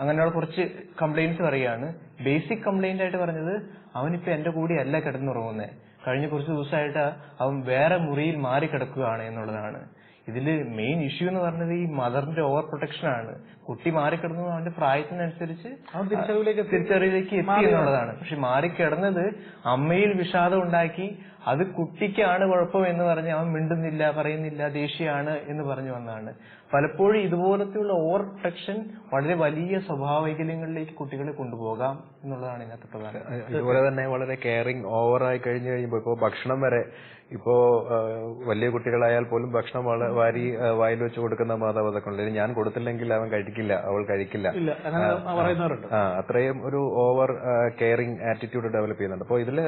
അങ്ങനെയുള്ള കുറച്ച് കംപ്ലൈന്റ്സ് പറയാണ്. ബേസിക് കംപ്ലൈന്റ് ആയിട്ട് പറഞ്ഞത് അവനിപ്പോ എന്റെ കൂടെ അല്ല കിടന്നുറങ്ങുന്നത് കഴിഞ്ഞ കുറച്ച് ദിവസമായിട്ട് അവൻ വേറെ മുറിയിൽ മാറി കിടക്കുകയാണ് എന്നുള്ളതാണ്. ഇതിൽ മെയിൻ ഇഷ്യൂ എന്ന് പറഞ്ഞത് ഈ മദറിന്റെ ഓവർ പ്രൊട്ടക്ഷൻ ആണ്. കുട്ടി മാറിക്കിടന്നത് അവന്റെ പ്രായത്തിനനുസരിച്ച്. തിരിച്ചറിവിലേക്ക് എത്തി. എന്നുള്ളതാണ്. പക്ഷെ മാറിക്കിടന്നത് അമ്മയിൽ വിഷാദം ഉണ്ടാക്കി അത് കുട്ടിക്കാണ് കുഴപ്പം എന്ന് പറഞ്ഞ് അവൻ മിണ്ടുന്നില്ല പറയുന്നില്ല ദേഷ്യമാണ് എന്ന് പറഞ്ഞു വന്നാണ് പലപ്പോഴും ഇതുപോലത്തെയുള്ള ഓവർ പ്രൊട്ടക്ഷൻ വളരെ വലിയ സ്വഭാവ വൈകല്യങ്ങളിലേക്ക് കുട്ടികളെ കൊണ്ടുപോകാം എന്നുള്ളതാണ് ഇതിനകത്ത് പ്രധാനം. ഇതുപോലെ തന്നെ വളരെ കെയറിങ് ഓവറായി കഴിഞ്ഞു കഴിയുമ്പോൾ ഇപ്പോൾ ഭക്ഷണം വരെ ഇപ്പോ വലിയ കുട്ടികളായാൽ പോലും ഭക്ഷണം വാരി വായിൽ വെച്ച് കൊടുക്കുന്ന മാതാപിതാക്കളുണ്ട്. ഞാൻ കൊടുത്തില്ലെങ്കിൽ അവൻ കഴിക്കില്ല അവൾ കഴിക്കില്ല. ഇല്ല അങ്ങനെ പറയുന്നവരുണ്ട്. അത്രയും ഒരു ഓവർ കെയറിങ് ആറ്റിറ്റ്യൂഡ് ഡെവലപ്പ് ചെയ്യുന്നുണ്ട്. അപ്പോൾ ഇതിൽ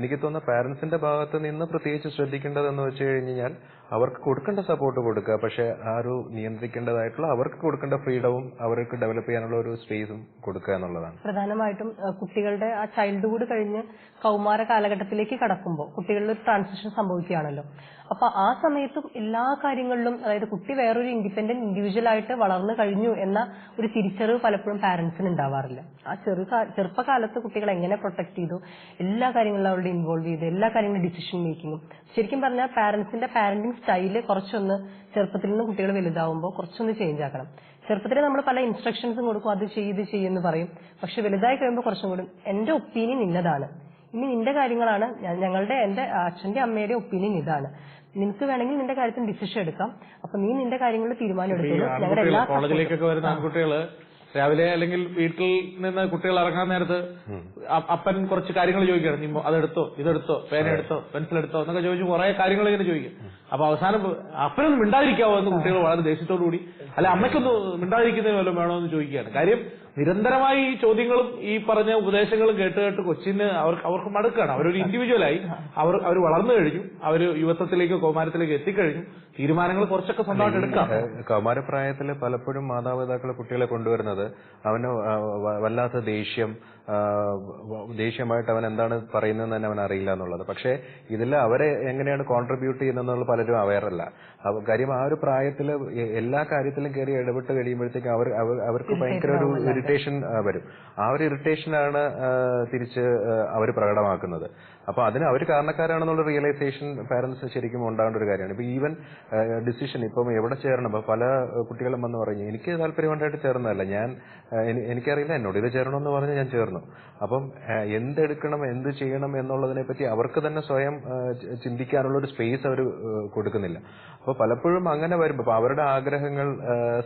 എനിക്ക് തോന്നുന്ന പാരന്റ്സിന്റെ ഭാഗത്ത് നിന്ന് പ്രത്യേകിച്ച് ശ്രദ്ധിക്കേണ്ടതെന്ന് വെച്ച് കഴിഞ്ഞാൽ അവർക്ക് കൊടുക്കേണ്ട സപ്പോർട്ട് കൊടുക്കുക. പക്ഷേ ആ ഒരു നിയന്ത്രിക്കേണ്ടതായിട്ടുള്ള അവർക്ക് കൊടുക്കേണ്ട ഫ്രീഡവും അവർക്ക് ഡെവലപ്പ് ചെയ്യാനുള്ള ഒരു സ്പേസും കൊടുക്കുക എന്നുള്ളതാണ്. പ്രധാനമായിട്ടും കുട്ടികളുടെ ആ ചൈൽഡ്ഹുഡ് കഴിഞ്ഞ് കൗമാര കാലഘട്ടത്തിലേക്ക് കടക്കുമ്പോൾ കുട്ടികളിൽ ഒരു ട്രാൻസിഷൻ സംഭവിക്കുകയാണല്ലോ. അപ്പൊ ആ സമയത്തും എല്ലാ കാര്യങ്ങളിലും അതായത് കുട്ടി വേറൊരു ഇൻഡിപെൻഡന്റ് ഇൻഡിവിജ്വൽ ആയിട്ട് വളർന്നു കഴിഞ്ഞു എന്ന ഒരു തിരിച്ചറിവ് പലപ്പോഴും പാരന്റ്സിന് ഉണ്ടാവാറില്ല. ആ ചെറു ചെറുപ്പകാലത്ത് കുട്ടികളെ എങ്ങനെ പ്രൊട്ടക്ട് ചെയ്തു? എല്ലാ കാര്യങ്ങളിലും അവരുടെ ഇൻവോൾവ് ചെയ്തു. എല്ലാ കാര്യങ്ങളും ഡിസിഷൻ മേക്കിങ്ങും ശരിക്കും പറഞ്ഞാൽ പാരന്റ്സിന്റെ പാരന്റിങ് സ്റ്റൈൽ കുറച്ചൊന്ന് ചെറുപ്പത്തിൽ നിന്ന് കുട്ടികൾ വലുതാവുമ്പോൾ കുറച്ചൊന്ന് ചേഞ്ച് ആക്കണം. ചെറുപ്പത്തിൽ നമ്മൾ പല ഇൻസ്ട്രക്ഷൻസും കൊടുക്കും. അത് ചെയ്ത് ഇത് ചെയ്യുമെന്ന് പറയും. പക്ഷെ വലുതായി കഴിയുമ്പോൾ കുറച്ചും കൂടി എന്റെ ഒപ്പീനിയൻ ഇന്നതാണ്. ഇനി നിന്റെ കാര്യങ്ങളാണ്. ഞങ്ങളുടെ എന്റെ അച്ഛന്റെ അമ്മയുടെ ഒപ്പീനിയൻ ഇതാണ്. നിനക്ക് വേണമെങ്കിൽ നിന്റെ കാര്യത്തിൽ ഡിസിഷൻ എടുക്കാം. അപ്പൊ നീ നിന്റെ കാര്യങ്ങളിൽ തീരുമാനം എടുക്കുന്നു എടുത്തോളൂ. ഞങ്ങളുടെ എല്ലാ കോളേജിലേക്കൊക്കെ വരുന്ന ആൺകുട്ടികൾ രാവിലെ അല്ലെങ്കിൽ വീട്ടിൽ നിന്ന് കുട്ടികൾ ഇറങ്ങാൻ നേരത്ത് അപ്പൻ കുറച്ച് കാര്യങ്ങൾ ചോദിക്കുകയാണ്. നീ അതെടുത്തോ? ഇതെടുത്തോ? പേന എടുത്തോ? പെൻസിൽ എടുത്തോ? എന്നൊക്കെ ചോദിച്ചു കുറെ കാര്യങ്ങൾ ഇങ്ങനെ ചോദിക്കും. അപ്പൊ അവസാനം അപ്പനൊന്നും മിണ്ടാതിരിക്കാവോ എന്ന് കുട്ടികൾ വളരെ ദേഷ്യത്തോടു കൂടി അല്ല അമ്മയ്ക്കൊന്നും മിണ്ടാതിരിക്കുന്നതിന് വല്ലതും വേണോ എന്ന് ചോദിക്കുകയാണ്. കാര്യം നിരന്തരമായി ഈ ചോദ്യങ്ങളും ഈ പറഞ്ഞ ഉപദേശങ്ങളും കേട്ട് കേട്ട് കൊച്ചിന് അവർക്ക് അവർക്ക് മടുക്കാണ്. അവരൊരു ഇൻഡിവിജ്വലായി അവർ അവർ വളർന്നു കഴിഞ്ഞു. അവർ യുവത്വത്തിലേക്കോ കൗമാരത്തിലേക്കോ എത്തിക്കഴിഞ്ഞു. തീരുമാനങ്ങൾ കുറച്ചൊക്കെ സ്വന്തമായിട്ട് എടുക്കാം. കൗമാരപ്രായത്തിൽ പലപ്പോഴും മാതാപിതാക്കൾ കുട്ടികളെ കൊണ്ടുവരുന്നത് അവന് വല്ലാത്ത ദേഷ്യം ദേഷ്യമായിട്ട് അവൻ എന്താണ് പറയുന്നതെന്ന് തന്നെ അവൻ അറിയില്ല എന്നുള്ളത്. പക്ഷേ ഇതിൽ അവരെ എങ്ങനെയാണ് കോൺട്രിബ്യൂട്ട് ചെയ്യുന്നതെന്നുള്ള പലരും അവയറല്ല അവ- കാര്യം ആ ഒരു പ്രായത്തിൽ എല്ലാ കാര്യത്തിലും കയറി ഇടപെട്ട് കഴിയുമ്പോഴത്തേക്കും അവർ അവർ- അവർക്ക് ഭയങ്കര ഒരു ഇറിറ്റേഷൻ വരും. ആ ഒരു ഇറിറ്റേഷനാണ് തിരിച്ച് അവർ പ്രകടമാക്കുന്നത്. അപ്പൊ അതിന് അവർ കാരണക്കാരാണെന്നുള്ള റിയലൈസേഷൻ പാരന്റ്സ് ശരിക്കും ഉണ്ടാകേണ്ട ഒരു കാര്യമാണ്. ഇപ്പൊ ഈവൻ ഡിസിഷൻ ഇപ്പം എവിടെ ചേരണം? ഇപ്പൊ പല കുട്ടികളും വന്ന് പറഞ്ഞു എനിക്ക് താല്പര്യമുണ്ടായിട്ട് ചേർന്നതല്ല. ഞാൻ എനിക്കറിയില്ല. എന്നോട് ഇത് ചേരണമെന്ന് പറഞ്ഞ് ഞാൻ ചേർന്നു. അപ്പം ഏഹ്, എന്തെടുക്കണം എന്ത് ചെയ്യണം എന്നുള്ളതിനെ പറ്റി അവർക്ക് തന്നെ സ്വയം ചിന്തിക്കാനുള്ള ഒരു സ്പേസ് അവർ കൊടുക്കുന്നില്ല. അപ്പൊ പലപ്പോഴും അങ്ങനെ വരുമ്പോൾ അപ്പൊ അവരുടെ ആഗ്രഹങ്ങൾ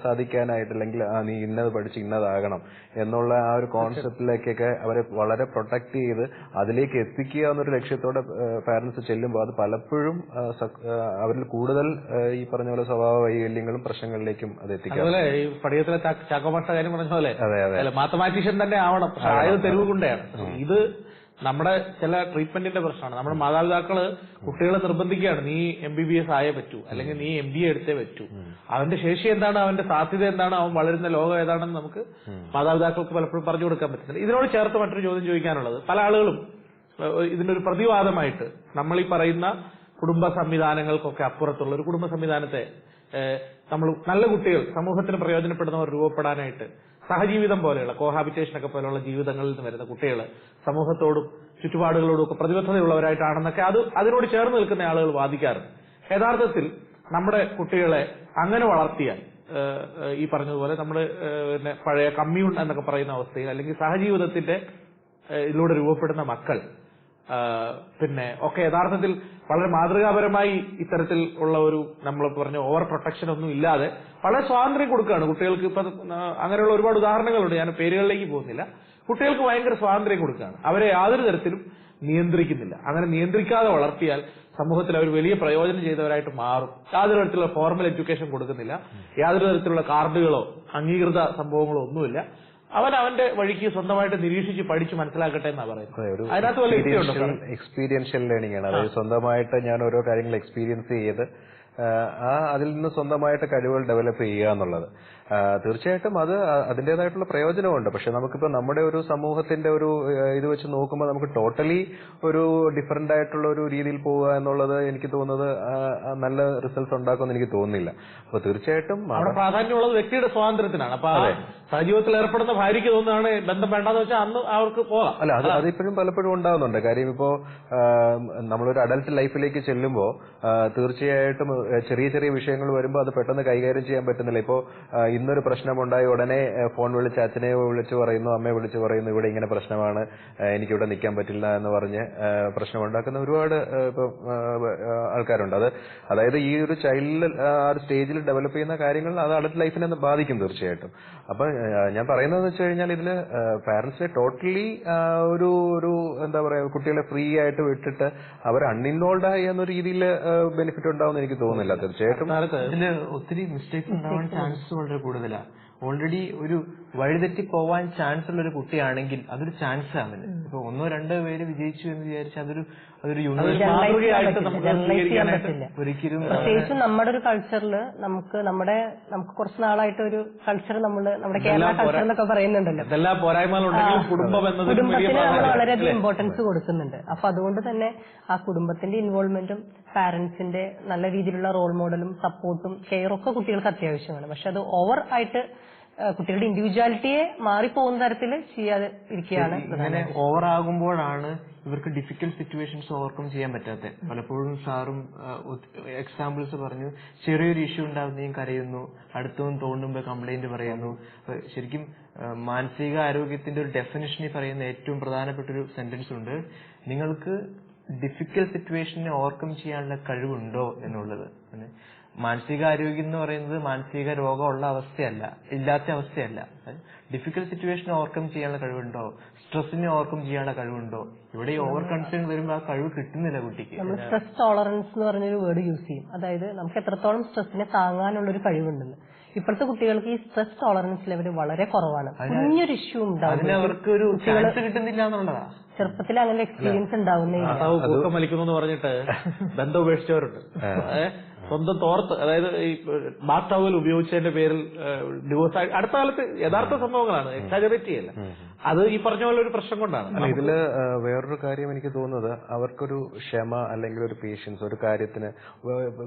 സാധിക്കാനായിട്ട് അല്ലെങ്കിൽ ആ നീ ഇന്നത് പഠിച്ച് ഇന്നതാകണം എന്നുള്ള ആ ഒരു കോൺസെപ്റ്റിലേക്കൊക്കെ അവരെ വളരെ പ്രൊട്ടക്ട് ചെയ്ത് അതിലേക്ക് എത്തിക്കുക എന്നൊരു ലക്ഷ്യത്തോടെ പാരന്റ്സ് ചെല്ലുമ്പോൾ അത് പലപ്പോഴും അവരിൽ കൂടുതൽ ഈ പറഞ്ഞ പോലെ സ്വഭാവ വൈകല്യങ്ങളും പ്രശ്നങ്ങളിലേക്കും അത് എത്തിക്കാം. അതുപോലെ ഈ പഠിത്തത്തിലെ കാര്യം പറഞ്ഞ പോലെ മാത്തമാറ്റീഷ്യൻ തന്നെ ആവണം. തെരുവ് ഇത് നമ്മുടെ ചില ട്രീറ്റ്മെന്റിന്റെ പ്രശ്നമാണ്. നമ്മുടെ മാതാപിതാക്കൾ കുട്ടികളെ നിർബന്ധിക്കുകയാണ്. നീ എം ബി ബി എസ് ആയേ പറ്റൂ. അല്ലെങ്കിൽ നീ എം ബി എ എടുത്തേ പറ്റൂ. അവന്റെ ശേഷി എന്താണ്? അവന്റെ സാധ്യത എന്താണ്? അവൻ വളരുന്ന ലോകം ഏതാണെന്ന് നമുക്ക് മാതാപിതാക്കൾക്ക് പലപ്പോഴും പറഞ്ഞു കൊടുക്കാൻ പറ്റുന്നില്ല. ഇതിനോട് ചേർത്ത് മറ്റൊരു ചോദ്യം ചോദിക്കാനുള്ളത്. പല ആളുകളും ഇതിനൊരു പ്രതിവാദമായിട്ട് നമ്മൾ ഈ പറയുന്ന കുടുംബ സംവിധാനങ്ങൾക്കൊക്കെ അപ്പുറത്തുള്ള ഒരു കുടുംബ സംവിധാനത്തെ നമ്മൾ നല്ല കുട്ടികൾ സമൂഹത്തിന് പ്രയോജനപ്പെടുന്നവർ രൂപപ്പെടാനായിട്ട് സഹജീവിതം പോലെയുള്ള കോഹാബിറ്റേഷൻ ഒക്കെ പോലെയുള്ള ജീവിതങ്ങളിൽ നിന്ന് വരുന്ന കുട്ടികൾ സമൂഹത്തോടും ചുറ്റുപാടുകളോടും ഒക്കെ പ്രതിബദ്ധതയുള്ളവരായിട്ടാണെന്നൊക്കെ അത് അതിനോട് ചേർന്ന് നിൽക്കുന്ന ആളുകൾ വാദിക്കാറുണ്ട്. യഥാർത്ഥത്തിൽ നമ്മുടെ കുട്ടികളെ അങ്ങനെ വളർത്തിയാൽ ഈ പറഞ്ഞതുപോലെ നമ്മൾ പിന്നെ പഴയ കമ്മ്യൂൺ എന്നൊക്കെ പറയുന്ന അവസ്ഥയിൽ അല്ലെങ്കിൽ സഹജീവിതത്തിന്റെ ഇതിലൂടെ രൂപപ്പെടുന്ന മക്കൾ പിന്നെ ഒക്കെ യഥാർത്ഥത്തിൽ വളരെ മാതൃകാപരമായി ഇത്തരത്തിൽ ഉള്ള ഒരു നമ്മൾ പറഞ്ഞ ഓവർ പ്രൊട്ടക്ഷൻ ഒന്നും ഇല്ലാതെ വളരെ സ്വാതന്ത്ര്യം കൊടുക്കുകയാണ് കുട്ടികൾക്ക്. ഇപ്പൊ അങ്ങനെയുള്ള ഒരുപാട് ഉദാഹരണങ്ങളുണ്ട്. ഞാൻ പേരുകളിലേക്ക് പോകുന്നില്ല. കുട്ടികൾക്ക് ഭയങ്കര സ്വാതന്ത്ര്യം കൊടുക്കുകയാണ്. അവരെ യാതൊരു തരത്തിലും നിയന്ത്രിക്കുന്നില്ല. അങ്ങനെ നിയന്ത്രിക്കാതെ വളർത്തിയാൽ സമൂഹത്തിൽ അവർ വലിയ പ്രയോജനം ചെയ്തവരായിട്ട് മാറും. യാതൊരു തരത്തിലുള്ള ഫോർമൽ എഡ്യൂക്കേഷൻ കൊടുക്കുന്നില്ല. യാതൊരു തരത്തിലുള്ള കാർഡുകളോ അംഗീകൃത സംഭവങ്ങളോ ഒന്നുമില്ല. അവൻ അവന്റെ വഴിക്ക് സ്വന്തമായിട്ട് നിരീക്ഷിച്ച് പഠിച്ച് മനസ്സിലാക്കട്ടെ എന്നാ പറയുന്നത്. അതിനകത്ത് വല്ല യുക്തിയുണ്ടോ എക്സ്പീരിയൻഷ്യൽ ലേണിംഗ് ആണ്. അതായത് സ്വന്തമായിട്ട് ഞാൻ ഓരോ കാര്യങ്ങൾ എക്സ്പീരിയൻസ് ചെയ്ത് ആ, അതിൽ നിന്ന് സ്വന്തമായിട്ട് കഴിവുകൾ ഡെവലപ്പ് ചെയ്യുക എന്നുള്ളത്. തീർച്ചയായിട്ടും അത് അതിന്റെതായിട്ടുള്ള പ്രയോജനമുണ്ട്. പക്ഷെ നമുക്കിപ്പോ നമ്മുടെ ഒരു സമൂഹത്തിന്റെ ഒരു ഇത് വെച്ച് നോക്കുമ്പോൾ നമുക്ക് ടോട്ടലി ഒരു ഡിഫറെന്റ് ആയിട്ടുള്ള ഒരു രീതിയിൽ പോവുക എന്നുള്ളത് എനിക്ക് തോന്നുന്നത് നല്ല റിസൾട്ട്സ് ഉണ്ടാക്കുമെന്ന് എനിക്ക് തോന്നുന്നില്ല. അപ്പൊ തീർച്ചയായിട്ടും അവിടെ പ്രാധാന്യമുള്ളത് വ്യക്തിയുടെ സ്വാതന്ത്ര്യത്തിനാണ്. അപ്പൊ സജീവത്തിൽ ഏർപ്പെടുന്ന ഭാര്യയ്ക്ക് തോന്നുന്നതാണ് ബന്ധം വേണ്ടെന്ന് വെച്ചാൽ അന്ന് അവർക്ക് പോകാം. അല്ല അത് അതിപ്പോഴും പലപ്പോഴും ഉണ്ടാകുന്നുണ്ട് കാര്യം ഇപ്പോ നമ്മളൊരു അഡൽട്ട് ലൈഫിലേക്ക് ചെല്ലുമ്പോൾ തീർച്ചയായിട്ടും ചെറിയ ചെറിയ വിഷയങ്ങൾ വരുമ്പോൾ അത് പെട്ടെന്ന് കൈകാര്യം ചെയ്യാൻ പറ്റുന്നില്ല. ഇപ്പോ ഇന്നൊരു പ്രശ്നമുണ്ടായി ഉടനെ ഫോൺ വിളിച്ച് അച്ഛനെ വിളിച്ച് പറയുന്നു അമ്മയെ വിളിച്ചു പറയുന്നു ഇവിടെ ഇങ്ങനെ പ്രശ്നമാണ് എനിക്കിവിടെ നിൽക്കാൻ പറ്റില്ല എന്ന് പറഞ്ഞ് പ്രശ്നമുണ്ടാക്കുന്ന ഒരുപാട് ഇപ്പൊ ആൾക്കാരുണ്ട്. അത് അതായത് ഈ ഒരു ചൈൽഡിൽ ആ ഒരു സ്റ്റേജിൽ ഡെവലപ്പ് ചെയ്യുന്ന കാര്യങ്ങൾ അത് അഡൽട്ട് ലൈഫിനെ ഒന്ന് ബാധിക്കും തീർച്ചയായിട്ടും. അപ്പൊ ഞാൻ പറയുന്നതെന്ന് വെച്ച് കഴിഞ്ഞാൽ ഇതിൽ പാരന്റ്സിനെ ടോട്ടലി ഒരു ഒരു എന്താ പറയുക കുട്ടികളെ ഫ്രീ ആയിട്ട് വിട്ടിട്ട് അവർ അൺഇൻവോൾവ് ആയി എന്ന രീതിയിൽ ബെനിഫിറ്റ് ഉണ്ടാവും എനിക്ക് തോന്നുന്നില്ല. തീർച്ചയായിട്ടും ഒത്തിരി മിസ്റ്റേക്സ് ഉണ്ടാവാൻ ചാൻസ് വളരെ കൂടുതലാണ് ഓൾറെഡി ഒരു വഴിതെറ്റി പോവാൻ ചാൻസ് ഉള്ള ഒരു കുട്ടിയാണെങ്കിൽ അതൊരു ചാൻസ് ആണ്. ഇപ്പൊ ഒന്നോ രണ്ടോ പേര് വിജയിച്ചു എന്ന് വിചാരിച്ചാൽ അതൊരു അതൊരു യൂണിവേഴ്സ് മാതൃകയായിട്ട് നമുക്ക് ജനറലൈസ് പറ്റില്ല. ഒരിക്കലും പ്രത്യേകിച്ചും നമ്മുടെ ഒരു കൾച്ചറിൽ നമുക്ക് നമ്മുടെ നമുക്ക് കുറച്ച് നാളായിട്ട് ഒരു കൾച്ചർ നമ്മൾ നമ്മുടെ കേരള കൾച്ചർ എന്നൊക്കെ പറയുന്നുണ്ടല്ലോ. എന്തെല്ലാം പോരായ്മകളുണ്ടെങ്കിലും കുടുംബം എന്നതിന് വലിയ കുടുംബത്തിന് നമ്മൾ വളരെയധികം ഇമ്പോർട്ടൻസ് കൊടുക്കുന്നുണ്ട്. അപ്പൊ അതുകൊണ്ട് തന്നെ ആ കുടുംബത്തിന്റെ ഇൻവോൾവ്മെന്റും പാരന്റ്സിന്റെ നല്ല രീതിയിലുള്ള റോൾ മോഡലും സപ്പോർട്ടും കെയറും ഒക്കെ കുട്ടികൾക്ക് അത്യാവശ്യമാണ്. പക്ഷെ അത് ഓവർ ആയിട്ട് കുട്ടികളുടെ ഇൻഡിവിജ്വാലിറ്റിയെ മാറിപ്പോകുന്ന തരത്തിൽ ചെയ്യാതെ ഇരിക്കുകയാണ് ഇങ്ങനെ ഓവർ ആകുമ്പോഴാണ് ഇവർക്ക് ഡിഫിക്കൽട്ട് സിറ്റുവേഷൻസ് ഓവർകം ചെയ്യാൻ പറ്റാത്തത് പലപ്പോഴും സാറും എക്സാമ്പിൾസ് പറഞ്ഞു ചെറിയൊരു ഇഷ്യൂ ഉണ്ടാവുന്നതും കരയുന്നു അടുത്തൊന്നും തോണ്ടുമ്പോൾ കംപ്ലൈന്റ് പറയുന്നു. ശരിക്കും മാനസിക ആരോഗ്യത്തിന്റെ ഒരു ഡെഫിനിഷനിൽ പറയുന്ന ഏറ്റവും പ്രധാനപ്പെട്ട ഒരു സെന്റൻസ് ഉണ്ട്. നിങ്ങൾക്ക് ഡിഫിക്കൽട്ട് സിറ്റുവേഷനെ ഓവർകം ചെയ്യാനുള്ള കഴിവുണ്ടോ എന്നുള്ളത്. മാനസികാരോഗ്യം എന്ന് പറയുന്നത് മാനസിക രോഗമുള്ള അവസ്ഥയല്ല ഇല്ലാത്ത അവസ്ഥയല്ല. ഡിഫിക്കൽട്ട് സിറ്റുവേഷൻ ഓവർകം ചെയ്യാനുള്ള കഴിവുണ്ടോ? സ്ട്രെസ്സിനെ ഓവർകം ചെയ്യാനുള്ള കഴിവുണ്ടോ? ഇവിടെ ഈ ഓവർ കൺസേൺ വരുമ്പോൾ ആ കഴിവ് കിട്ടുന്നില്ല കുട്ടിക്ക്. നമ്മൾ സ്ട്രെസ് ടോളറൻസ് എന്ന് പറഞ്ഞൊരു വേർഡ് യൂസ് ചെയ്യും. അതായത് നമുക്ക് എത്രത്തോളം സ്ട്രെസ്സിനെ താങ്ങാനുള്ള ഒരു കഴിവുണ്ടെന്ന്. ഇപ്പോഴത്തെ കുട്ടികൾക്ക് ഈ സ്ട്രെസ് ടോളറൻസ് ലെവൽ വളരെ കുറവാണ്. കുഞ്ഞൊരു ഇഷ്യൂ ഉണ്ടാവും അതിന് അവർക്ക് ഒരു ചാൻസ് കിട്ടുന്നില്ല എന്നുള്ളതാ. ചെറുപ്പത്തിൽ അങ്ങനെ എക്സ്പീരിയൻസ് ഉണ്ടാവുന്നേ പറഞ്ഞിട്ട് ബന്ധം ഉപേക്ഷിച്ചവരുണ്ട്. സ്വന്തം തോർത്ത് അതായത് ഈ ബാത്ത് ടവൽ ഉപയോഗിച്ചതിന്റെ പേരിൽ ഡിവോഴ്സ് അടുത്ത കാലത്ത് യഥാർത്ഥ സംഭവങ്ങളാണ്. എക്സാജറേറ്റ് ചെയ്യല്ല അത് ഈ പറഞ്ഞ പോലെ ഒരു പ്രശ്നം കൊണ്ടാണ്. ഇതിൽ വേറൊരു കാര്യം എനിക്ക് തോന്നുന്നത് അവർക്കൊരു ക്ഷമ അല്ലെങ്കിൽ ഒരു പേഷ്യൻസ് ഒരു കാര്യത്തിന്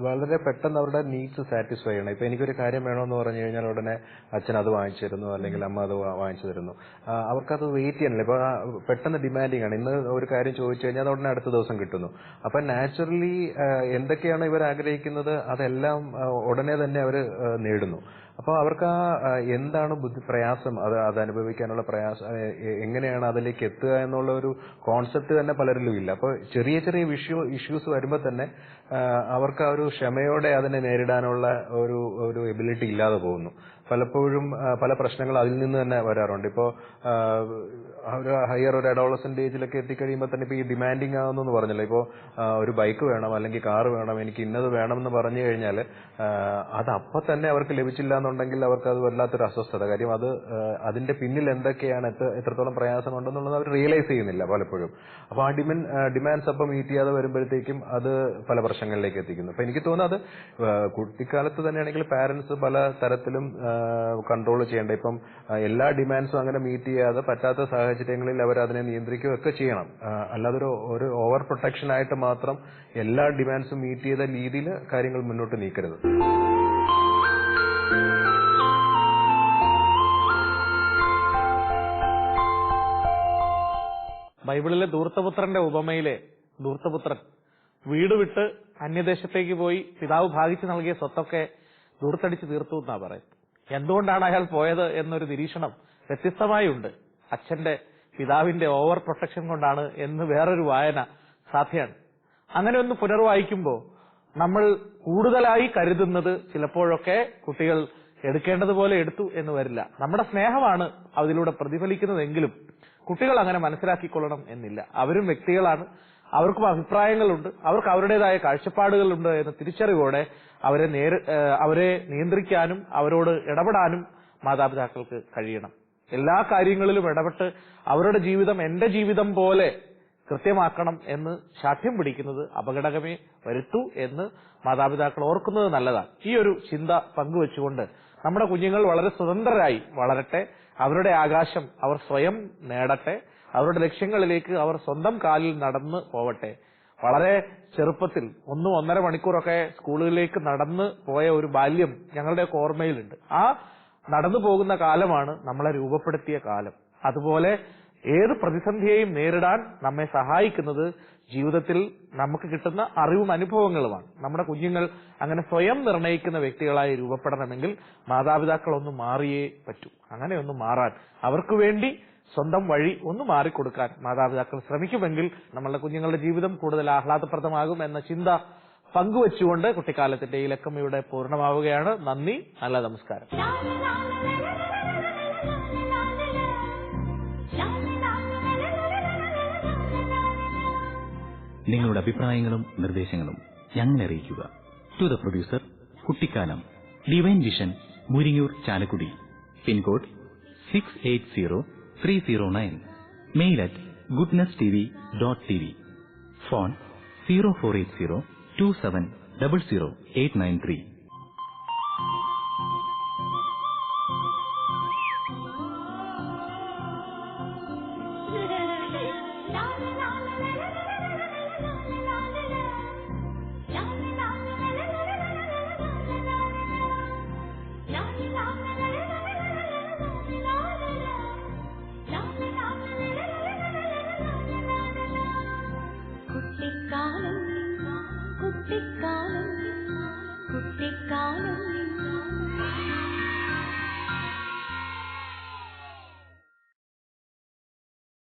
വളരെ പെട്ടെന്ന് അവരുടെ നീഡ്സ് സാറ്റിസ്ഫൈ ചെയ്യണം. ഇപ്പൊ എനിക്കൊരു കാര്യം വേണമെന്ന് പറഞ്ഞു കഴിഞ്ഞാൽ ഉടനെ അച്ഛൻ അത് വാങ്ങിച്ചു തരുന്നു അല്ലെങ്കിൽ അമ്മ അത് വാങ്ങിച്ചു തരുന്നു. അവർക്കത് വെയിറ്റ് ചെയ്യണില്ല ഇപ്പൊ പെട്ടെന്ന് ഡിമാൻഡിങ് ആണ്. ഇന്ന് ഒരു കാര്യം ചോദിച്ചു കഴിഞ്ഞാൽ അത് ഉടനെ അടുത്ത ദിവസം കിട്ടുന്നു. അപ്പൊ നാച്ചുറലി എന്തൊക്കെയാണ് ഇവർ ആഗ്രഹിക്കുന്നത്? അതെല്ലാം ആ, ഉടനെ തന്നെ അവർ നേടുന്നു. അപ്പോൾ അവർക്ക് ആ എന്താണ് ബുദ്ധി പ്രയാസം? അത് അത് അനുഭവിക്കാനുള്ള പ്രയാസം എങ്ങനെയാണ് അതിലേക്ക് എത്തുക എന്നുള്ള ഒരു കോൺസെപ്റ്റ് തന്നെ പലരിലും ഇല്ല. അപ്പോൾ ചെറിയ ചെറിയ വിഷ്യൂ ഇഷ്യൂസ് വരുമ്പോൾ തന്നെ അവർക്ക് ആ ഒരു ക്ഷമയോടെ അതിനെ നേരിടാനുള്ള ഒരു ഒരു എബിലിറ്റി ഇല്ലാതെ പോകുന്നു. പലപ്പോഴും പല പ്രശ്നങ്ങൾ അതിൽ നിന്ന് തന്നെ വരാറുണ്ട്. ഇപ്പോൾ ഒരു ഹയർ ഒരു അഡോളസെന്റ് ഏജിലൊക്കെ എത്തിക്കഴിയുമ്പോൾ തന്നെ ഇപ്പോൾ ഈ ഡിമാൻഡിങ് ആവുന്നു പറഞ്ഞല്ലോ? ഇപ്പോൾ ഒരു ബൈക്ക് വേണം അല്ലെങ്കിൽ കാർ വേണം എനിക്ക് ഇന്നത് വേണം എന്ന് പറഞ്ഞു കഴിഞ്ഞാൽ അത് അപ്പം തന്നെ അവർക്ക് ലഭിച്ചില്ല എന്നുണ്ടെങ്കിൽ അവർക്ക് അത് വല്ലാത്തൊരു അസ്വസ്ഥത. കാര്യം അത് അതിന്റെ പിന്നിൽ എന്തൊക്കെയാണ് എത്ര എത്രത്തോളം പ്രയാസമുണ്ടെന്നുള്ളത് അവർ റിയലൈസ് ചെയ്യുന്നില്ല പലപ്പോഴും. അപ്പോൾ ആ ഡിമാൻഡ് ഡിമാൻഡ്സ് അപ്പം മീറ്റ് ചെയ്യാതെ വരുമ്പോഴത്തേക്കും അത് പല പ്രശ്നങ്ങളിലേക്ക് എത്തിക്കുന്നു. അപ്പം എനിക്ക് തോന്നുന്നത് അത് കുട്ടിക്കാലത്ത് തന്നെയാണെങ്കിൽ പാരന്റ്സ് പല തരത്തിലും കൺട്രോൾ ചെയ്യേണ്ട. ഇപ്പം എല്ലാ ഡിമാൻഡ്സും അങ്ങനെ മീറ്റ് ചെയ്യാതെ പറ്റാത്ത സാഹചര്യങ്ങളിൽ അവർ അതിനെ നിയന്ത്രിക്കുകയൊക്കെ ചെയ്യണം. അല്ലാതെ ഒരു ഒരു ഓവർ പ്രൊട്ടക്ഷൻ ആയിട്ട് മാത്രം എല്ലാ ഡിമാൻഡ്സും മീറ്റ് ചെയ്ത രീതിയിൽ കാര്യങ്ങൾ മുന്നോട്ട് നീക്കരുത്. ബൈബിളിലെ ധൂർത്തപുത്രന്റെ ഉപമയിലെ ധൂർത്തപുത്രൻ വീട് വിട്ട് അന്യദേശത്തേക്ക് പോയി പിതാവ് ഭാഗിച്ചു നൽകിയ സ്വത്തൊക്കെ ദൂർത്തടിച്ച് തീർത്തു എന്നാ പറയുന്നത്. എന്തുകൊണ്ടാണ് അയാൾ പോയത് എന്നൊരു നിരീക്ഷണം വ്യത്യസ്തമായി ഉണ്ട് അച്ഛന്റെ പിതാവിന്റെ ഓവർ പ്രൊട്ടക്ഷൻ കൊണ്ടാണ് എന്ന് വേറൊരു വായന സാധ്യമാണ് അങ്ങനെ ഒന്ന് പുനർവായിക്കുമ്പോൾ നമ്മൾ കൂടുതലായി കരുതുന്നത് ചിലപ്പോഴൊക്കെ കുട്ടികൾ എടുക്കേണ്ടതുപോലെ എടുത്തു എന്ന് വരില്ല. നമ്മുടെ സ്നേഹമാണ് അതിലൂടെ പ്രതിഫലിക്കുന്നതെങ്കിലും കുട്ടികൾ അങ്ങനെ മനസ്സിലാക്കിക്കൊള്ളണം എന്നില്ല. അവരും വ്യക്തികളാണ്. അവർക്കും അഭിപ്രായങ്ങളുണ്ട്. അവർക്ക് അവരുടേതായ കാഴ്ചപ്പാടുകളുണ്ട് എന്ന തിരിച്ചറിവോടെ അവരെ നേരി അവരെ നിയന്ത്രിക്കാനും അവരോട് ഇടപെടാനും മാതാപിതാക്കൾക്ക് കഴിയണം. എല്ലാ കാര്യങ്ങളിലും ഇടപെട്ട് അവരുടെ ജീവിതം എന്റെ ജീവിതം പോലെ കൃത്യമാക്കണം എന്ന് ശാഠ്യം പിടിക്കുന്നത് അപകടകമേ വരുത്തൂ എന്ന് മാതാപിതാക്കൾ ഓർക്കുന്നത് നല്ലതാണ്. ഈ ഒരു ചിന്ത പങ്കുവെച്ചുകൊണ്ട് നമ്മുടെ കുഞ്ഞുങ്ങൾ വളരെ സ്വതന്ത്രരായി വളരട്ടെ. അവരുടെ ആകാശം അവർ സ്വയം നേടട്ടെ. അവരുടെ ലക്ഷ്യങ്ങളിലേക്ക് അവർ സ്വന്തം കാലിൽ നടന്ന് പോവട്ടെ. വളരെ ചെറുപ്പത്തിൽ ഒന്നും ഒന്നര മണിക്കൂറൊക്കെ സ്കൂളുകളിലേക്ക് നടന്ന് പോയ ഒരു ബാല്യം ഞങ്ങളുടെ ഓർമ്മയിലുണ്ട്. ആ നടന്നു പോകുന്ന കാലമാണ് നമ്മളെ രൂപപ്പെടുത്തിയ കാലം. അതുപോലെ ഏത് പ്രതിസന്ധിയെയും നേരിടാൻ നമ്മെ സഹായിക്കുന്നത് ജീവിതത്തിൽ നമുക്ക് കിട്ടുന്ന അറിവും അനുഭവങ്ങളുമാണ്. നമ്മുടെ കുഞ്ഞുങ്ങൾ അങ്ങനെ സ്വയം നിർണയിക്കുന്ന വ്യക്തികളായി രൂപപ്പെടണമെങ്കിൽ മാതാപിതാക്കൾ ഒന്ന് മാറിയേ പറ്റൂ. അങ്ങനെ ഒന്ന് മാറാൻ അവർക്ക് വേണ്ടി സ്വന്തം വഴി ഒന്ന് മാറിക്കൊടുക്കാൻ മാതാപിതാക്കൾ ശ്രമിക്കുമെങ്കിൽ നമ്മളുടെ കുഞ്ഞുങ്ങളുടെ ജീവിതം കൂടുതൽ ആഹ്ലാദപ്രദമാകും എന്ന ചിന്ത പങ്കുവച്ചുകൊണ്ട് കുട്ടിക്കാലത്തിന്റെ ഈ ലക്കം ഇവിടെ പൂർണമാവുകയാണ്. നന്ദി നല്ല നമസ്കാരം. നിങ്ങളുടെ അഭിപ്രായങ്ങളും നിർദ്ദേശങ്ങളും ഞങ്ങളെ അറിയിക്കുക. ടു ദ പ്രൊഡ്യൂസർ കുട്ടിക്കാലം divine vision Muringoor Chalakudy. Pin code six eight zero three zero nine mail at goodness T V dot T V phone zero four eight zero 2700893893.